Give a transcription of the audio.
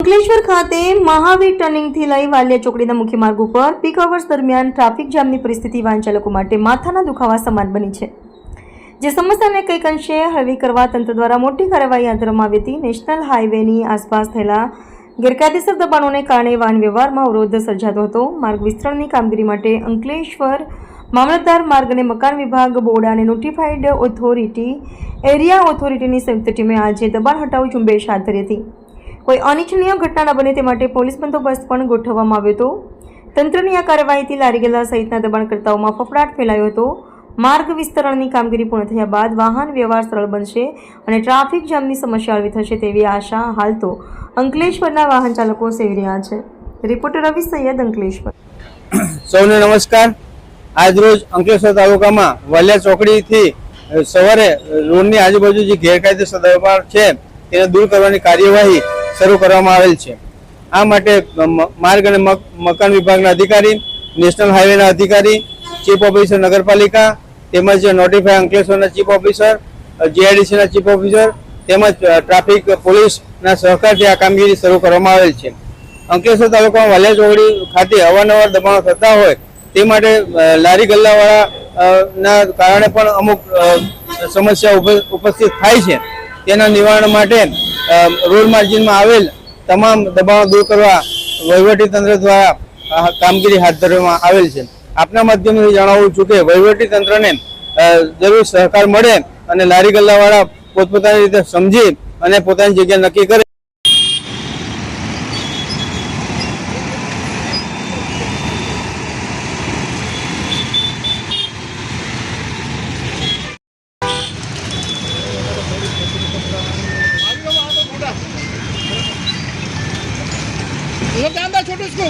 અંકલેશ્વર ખાતે મહાવીર ટર્નિંગથી લઈ વાલિયા ચોકડીના મુખ્ય માર્ગ ઉપર પીક અવર્સ દરમિયાન ટ્રાફિક જામની પરિસ્થિતિ વાહન ચાલકો માટે માથાના દુખાવા સમાન બની છે. જે સમસ્યાને કંઈક અંશે હળવી કરવા તંત્ર દ્વારા મોટી કાર્યવાહી હાથ ધરવામાં આવી હતી. નેશનલ હાઈવેની આસપાસ થયેલા ગેરકાયદેસર દબાણોને કારણે વાહન વ્યવહારમાં અવરોધ સર્જાતો હતો. માર્ગ વિસ્તરણની કામગીરી માટે અંકલેશ્વર મામલતદાર માર્ગ અને મકાન વિભાગ બોર્ડ અને નોટિફાઈડ ઓથોરિટી એરિયા ઓથોરિટીની સંયુક્ત ટીમે આજે દબાણ હટાવ ઝુંબેશ હાથ ધરી હતી. કોઈ અનિચ્છનીય ઘટના ન બને તે માટે પોલીસ બંદોબસ્ત પણ ગોઠવવામાં આવ્યો હતો. તંત્રની આ કાર્યવાહીથી લારી ગલ્લા સહિતના દબાણકર્તાઓમાં ફફડાટ ફેલાયો હતો. માર્ગ વિસ્તરણની કામગીરી પૂર્ણ થયા બાદ વાહન વ્યવહાર સરળ બનશે અને ટ્રાફિક જામની સમસ્યા હળવી થશે તેવી આશા હાલ તો અંકલેશ્વરના વાહન ચાલકો સેવી રહ્યા છે. રિપોર્ટર રવિ સૈયદ અંકલેશ્વર. સૌને નમસ્કાર. આજરોજ અંકલેશ્વર તાલુકામાં વાલિયા ચોકડીથી સવારે રોડની આજુબાજુ જે ગેરકાયદેસર દરબાર છે, તેને દૂર કરવાની કાર્યવાહી શરૂ કરવામાં આવેલ છે. આ માટે માર્ગ અને મકાન વિભાગના અધિકારી, નેશનલ હાઈવેના અધિકારી, ચીફ ઓફિસર નગરપાલિકા, તેમજ નોટિફાય અંકલેશ્વરના ચીફ ઓફિસર, જીઆઈડીસીના ચીફ ઓફિસર, તેમજ ટ્રાફિક પોલીસના સહકારથી આ કામગીરી શરૂ કરવામાં આવેલ છે. અંકલેશ્વર તાલુકામાં વાલિયા ચોકડી ખાતે અવારનવાર દબાણો થતા હોય તે માટે લારી ગલ્લાવાળા ના કારણે પણ અમુક સમસ્યા ઉપ- ઉપસ્થિત થાય છે. તેના નિવારણ માટે રોડ માર્જિનમાં આવેલ તમામ દબાણો દૂર કરવા વહીવટી તંત્ર દ્વારા કામગીરી હાથ ધરવામાં આવેલ છે. આપના માધ્યમથી જણાવું છું કે વહીવટી તંત્રને જરૂર સહકાર મળે અને લારી ગલ્લાવાળા પોતપોતાની રીતે સમજી અને પોતાની જગ્યા નક્કી કરે. वो क्या अंदर छोटू इसको